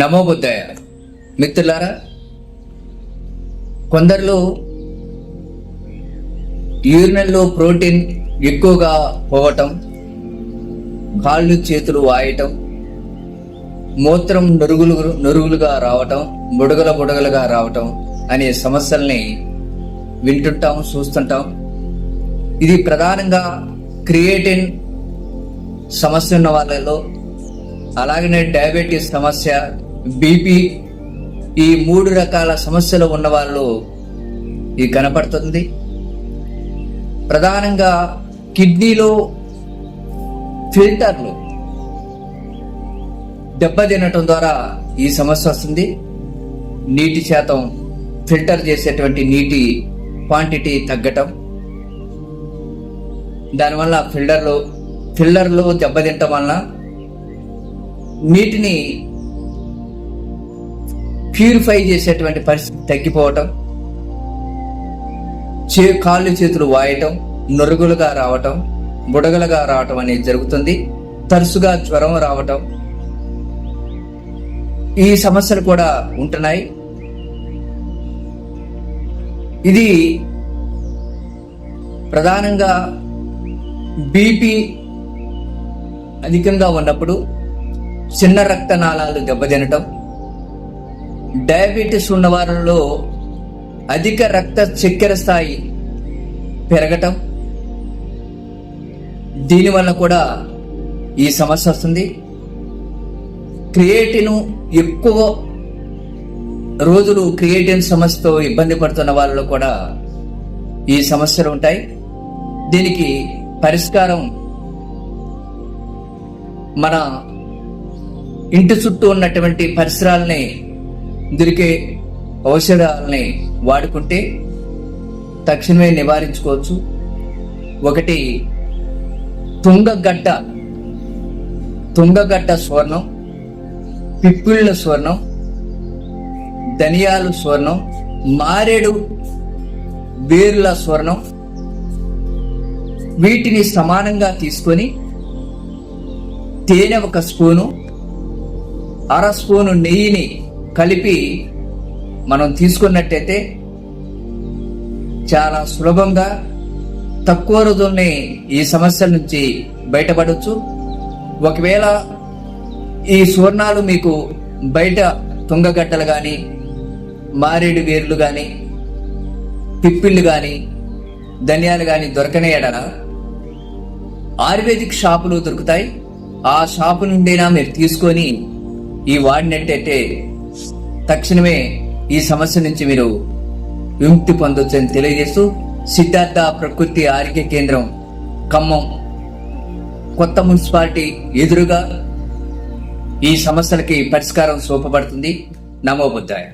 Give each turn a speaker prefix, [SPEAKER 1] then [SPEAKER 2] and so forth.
[SPEAKER 1] నమో బుద్ధాయ. మిత్రులారా కొందరిలో యూరినల్లో ప్రోటీన్ ఎక్కువగా పోవటం కాళ్ళు చేతులు వాయటం మూత్రం నురుగులు నురుగులుగా రావటం బుడగల బుడగలుగా రావటం అనే సమస్యల్ని వింటుంటాం చూస్తుంటాం. ఇది ప్రధానంగా క్రియేటిన్ సమస్య ఉన్న వాళ్ళలో అలాగనే డయాబెటీస్ సమస్య బీపీ ఈ మూడు రకాల సమస్యలు ఉన్న వాళ్ళు ఇది కనపడుతుంది. ప్రధానంగా కిడ్నీలో ఫిల్టర్లు దెబ్బతినటం ద్వారా ఈ సమస్య వస్తుంది. నీటి శాతం ఫిల్టర్ చేసేటువంటి నీటి క్వాంటిటీ తగ్గటం. దానివల్ల ఫిల్టర్లు ఫిల్టర్లు దెబ్బతింటం వలన నీటిని ప్యూరిఫై చేసేటువంటి పరిస్థితి తగ్గిపోవటం చే కాళ్ళు చేతులు వాయటం నురుగులుగా రావటం బుడగలుగా రావటం అనేది జరుగుతుంది. తరచుగా జ్వరం రావటం. ఈ సమస్యలు కూడా ఉంటున్నాయి. ఇది ప్రధానంగా బీపీ అధికంగా ఉన్నప్పుడు చిన్న రక్తనాళాలు దెబ్బతినటం డయాబెటీస్ ఉన్న వారిలో అధిక రక్త చక్కెర స్థాయి పెరగటం దీనివల్ల కూడా ఈ సమస్య వస్తుంది. క్రియేటిన్ ఎక్కువ రోజులు క్రియేటిన్ సమస్యతో ఇబ్బంది పడుతున్న వాళ్ళలో కూడా ఈ సమస్యలు ఉంటాయి. దీనికి పరిష్కారం మన ఇంటి చుట్టూ ఉన్నటువంటి పరిసరాలని దొరికే ఔషధాలని వాడుకుంటే తక్షణమే నివారించుకోవచ్చు. ఒకటి తుంగగడ్డ తుంగగడ్డ స్వర్ణం పిప్పిళ్ళ స్వర్ణం ధనియాలు స్వర్ణం మారేడు వేర్ల స్వర్ణం వీటిని సమానంగా తీసుకొని తేనె ఒక స్పూను అర స్పూను నెయ్యిని కలిపి మనం తీసుకున్నట్టయితే చాలా సులభంగా తక్కువ రోజుల్ని ఈ సమస్యల నుంచి బయటపడవచ్చు ఒకవేళ ఈ సువర్ణాలు మీకు బయట తుంగగడ్డలు కానీ మారేడు వేర్లు కానీ పిప్పిళ్ళు కానీ ధనియాలు కానీ దొరకనే ఎడల ఆయుర్వేదిక్ షాపులు దొరుకుతాయి. ఆ షాపు నుండైనా మీరు తీసుకొని ఈ వాడినట్టయితే తక్షణమే ఈ సమస్య నుంచి మీరు విముక్తి పొందొచ్చని తెలియజేస్తూ సిద్ధార్థ ప్రకృతి ఆరోగ్య కేంద్రం ఖమ్మం కొత్త మున్సిపాలిటీ ఎదురుగా ఈ సమస్యలకి పరిష్కారం చూపబడుతుంది. నమో బుద్ధాయ.